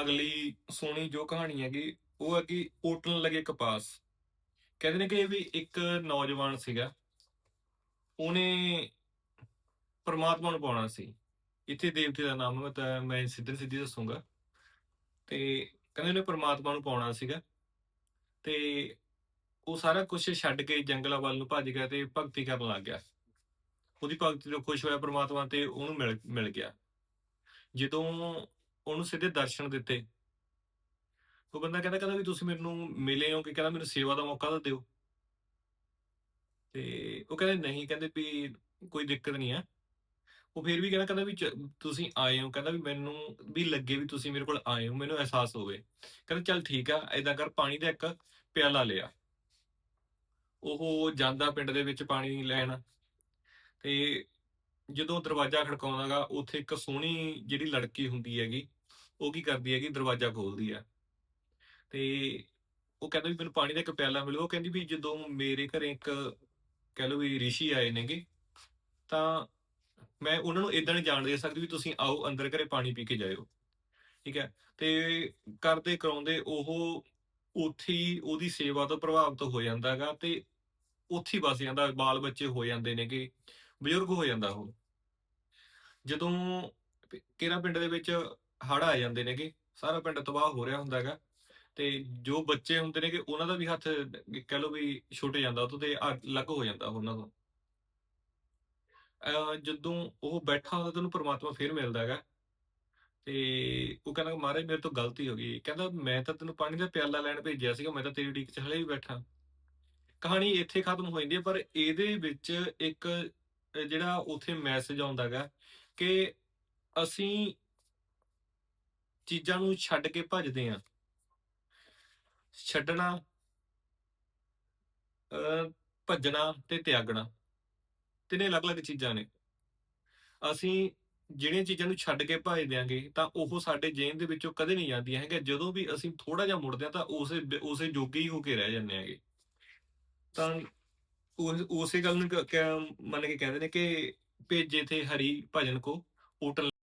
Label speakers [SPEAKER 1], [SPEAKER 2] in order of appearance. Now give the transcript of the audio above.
[SPEAKER 1] ਅਗਲੀ ਸੋਹਣੀ ਜੋ ਕਹਾਣੀ ਹੈਗੀ, ਉਹ ਹੈ ਕਿ ਓਟਣ ਲਗੇ ਕਪਾਸ। ਕਹਿੰਦੇ ਨੇ ਕਿ ਵੀ ਇੱਕ ਨੌਜਵਾਨ ਸੀਗਾ। ਉਹਨੇ ਪਰਮਾਤਮਾ ਨੂੰ ਪਾਉਣਾ ਸੀ। ਇੱਥੇ ਦੇਵਤੇ ਦਾ ਨਾਮ ਹੈ, ਤਾਂ ਮੈਂ ਸਿੱਧੀ ਸਿੱਧੀ ਦੱਸੂਗਾ। ਤੇ ਕਹਿੰਦੇ ਉਹਨੇ ਪਰਮਾਤਮਾ ਨੂੰ ਪਾਉਣਾ ਸੀਗਾ। ਤੇ ਉਹ ਸਾਰਾ ਕੁਝ ਛੱਡ ਕੇ ਜੰਗਲਾਂ ਵੱਲ ਨੂੰ ਭੱਜ ਗਿਆ ਤੇ ਭਗਤੀ ਕਰਨ ਲੱਗ ਗਿਆ। ਉਹਦੀ ਭਗਤੀ ਤੋਂ ਖੁਸ਼ ਹੋਇਆ ਪਰਮਾਤਮਾ ਤੇ ਉਹਨੂੰ ਮਿਲ ਮਿਲ ਗਿਆ। ਜਦੋਂ ਉਹਨੂੰ ਸਿੱਧੇ ਦਰਸ਼ਨ ਦਿੱਤੇ। ਉਹ ਬੰਦਾ ਕਹਿੰਦਾ ਕਹਿੰਦਾ ਵੀ ਤੁਸੀਂ ਮੈਨੂੰ ਮਿਲੇ ਹੋ ਕਿ ਕਹਿੰਦਾ ਮੈਨੂੰ ਸੇਵਾ ਦਾ ਮੌਕਾ ਤਾਂ ਦਿਓ। ਤੇ ਉਹ ਕਹਿੰਦੇ ਨਹੀਂ, ਕਹਿੰਦੇ ਵੀ ਕੋਈ ਦਿੱਕਤ ਨਹੀਂ ਹੈ ਉਹ ਫਿਰ ਵੀ ਕਹਿੰਦਾ ਕਹਿੰਦਾ ਵੀ ਤੁਸੀਂ ਆਏ ਹੋ, ਕਹਿੰਦਾ ਵੀ ਮੈਨੂੰ ਵੀ ਲੱਗੇ ਵੀ ਤੁਸੀਂ ਮੇਰੇ ਕੋਲ ਆਏ ਹੋ, ਮੈਨੂੰ ਅਹਿਸਾਸ ਹੋਵੇ। ਕਹਿੰਦਾ ਚੱਲ ਠੀਕ ਆ, ਏਦਾਂ ਕਰ, ਪਾਣੀ ਦਾ ਇੱਕ ਪਿਆਲਾ ਲਿਆ। ਉਹ ਜਾਂਦਾ ਪਿੰਡ ਦੇ ਵਿੱਚ ਪਾਣੀ ਲੈਣ। ਤੇ ਜਦੋਂ ਦਰਵਾਜ਼ਾ ਖੜਕਾਉਂਦਾਗਾ ਉੱਥੇ ਇੱਕ ਸੋਹਣੀ ਜਿਹੜੀ ਲੜਕੀ ਹੁੰਦੀ ਹੈਗੀ ਉਹ ਕੀ ਕਰਦੀ ਹੈਗੀ, ਦਰਵਾਜ਼ਾ ਖੋਲਦੀ ਆ। ਤੇ ਉਹ ਕਹਿੰਦਾ ਵੀ ਮੈਨੂੰ ਪਾਣੀ ਦਾ ਇੱਕ ਪਿਆਲਾ ਮਿਲੋ ਉਹ ਕਹਿੰਦੀ ਵੀ ਜਦੋਂ ਮੇਰੇ ਘਰੇ ਇੱਕ ਕਹਿ ਲਓ ਵੀ ਰਿਸ਼ੀ ਆਏ ਨੇਗੇ, ਤਾਂ ਮੈਂ ਉਹਨਾਂ ਨੂੰ ਇਦਾਂ ਨਹੀਂ ਜਾਣ ਦੇ ਸਕਦੀ ਵੀ ਤੁਸੀਂ ਆਓ, ਅੰਦਰ ਘਰੇ ਪਾਣੀ ਪੀ ਕੇ ਜਾਇਓ। ਠੀਕ ਹੈ? ਤੇ ਕਰਦੇ ਕਰਾਉਂਦੇ ਉਹ ਉੱਥੇ ਹੀ ਉਹਦੀ ਸੇਵਾ ਤੋਂ ਪ੍ਰਭਾਵਿਤ ਹੋ ਜਾਂਦਾਗਾ ਤੇ ਉੱਥੇ ਹੀ ਵਸ ਜਾਂਦਾ, ਬਾਲ ਬੱਚੇ ਹੋ ਜਾਂਦੇ ਨੇਗੇ, ਬਜ਼ੁਰਗ ਹੋ ਜਾਂਦਾ ਉਹ। ਜਦੋਂ ਕਿਹੜਾ ਪਿੰਡ ਦੇ ਵਿੱਚ ਹੜ ਆ ਜਾਂਦੇ ਨੇਗੇ, ਸਾਰਾ ਪਿੰਡ ਤਬਾਹ ਹੋ ਰਿਹਾ ਹੁੰਦਾ ਹੈਗਾ। ਤੇ ਜੋ ਬੱਚੇ ਹੁੰਦੇ ਨੇਗੇ, ਉਹਨਾਂ ਦਾ ਵੀ ਹੱਥ ਕਹਿ ਲਓ ਵੀ ਛੁੱਟ ਜਾਂਦਾ, ਉਹ ਤੇ ਅਲੱਗ ਹੋ ਜਾਂਦਾ ਉਹਨਾਂ ਤੋਂ। ਜਦੋਂ ਉਹ ਬੈਠਾ ਹੁੰਦਾ ਤੇ ਪ੍ਰਮਾਤਮਾ ਫੇਰ ਮਿਲਦਾ ਹੈਗਾ। ਤੇ ਉਹ ਕਹਿੰਦਾ ਮਹਾਰਾਜ, ਮੇਰੇ ਤੋਂ ਗਲਤੀ ਹੋ ਗਈ। ਕਹਿੰਦਾ, ਮੈਂ ਤਾਂ ਤੈਨੂੰ ਪਾਣੀ ਦਾ ਪਿਆਲਾ ਲੈਣ ਭੇਜਿਆ ਸੀਗਾ, ਮੈਂ ਤਾਂ ਤੇਰੀ ਉਡੀਕ 'ਚ ਹਲੇ ਵੀ ਬੈਠਾ। ਕਹਾਣੀ ਇੱਥੇ ਖਤਮ ਹੋ ਜਾਂਦੀ ਹੈ, ਪਰ ਇਹਦੇ ਵਿੱਚ ਇੱਕ ਜਿਹੜਾ ਉਥੇ ਮੈਸੇਜ ਆਉਂਦਾ ਹੈਗਾ ਕਿ ਅਸੀਂ ਚੀਜ਼ਾਂ ਨੂੰ ਛੱਡ ਕੇ ਭੱਜਦੇ ਹਾਂ। ਛੱਡਣਾ ਭੱਜਣਾ ਤੇ ਤਿਆਗਣਾ, ਤਿੰਨੇ ਅਲੱਗ-ਅਲੱਗ ਚੀਜ਼ਾਂ ਨੇ। ਅਸੀਂ ਜਿਹੜੀਆਂ ਚੀਜ਼ਾਂ ਨੂੰ ਛੱਡ ਕੇ ਭੱਜ ਦਿਆਂਗੇ ਤਾਂ ਉਹ ਸਾਡੇ ਜੇਨ ਦੇ ਵਿੱਚੋਂ ਕਦੇ ਨਹੀਂ ਜਾਂਦੀਆਂ ਹੈਗੀਆਂ। ਜਦੋਂ ਵੀ ਅਸੀਂ ਥੋੜਾ ਜਿਹਾ ਮੁੜਦੇ ਹਾਂ, ਤਾਂ ਉਸੇ ਉਸੇ ਜੋਗੇ ਹੀ ਹੋ ਕੇ ਰਹਿ ਜਾਂਦੇ ਹੈਗੇ। ਤਾਂ ਉਸੇ ਗੱਲ ਨੂੰ ਕ- ਕ- ਮੰਨ ਕੇ ਕਹਿੰਦੇ ਨੇ ਕਿ ਭੇਜੇ ਤੇ ਹਰੀ ਭਜਨ ਕੋ ਓਟਲ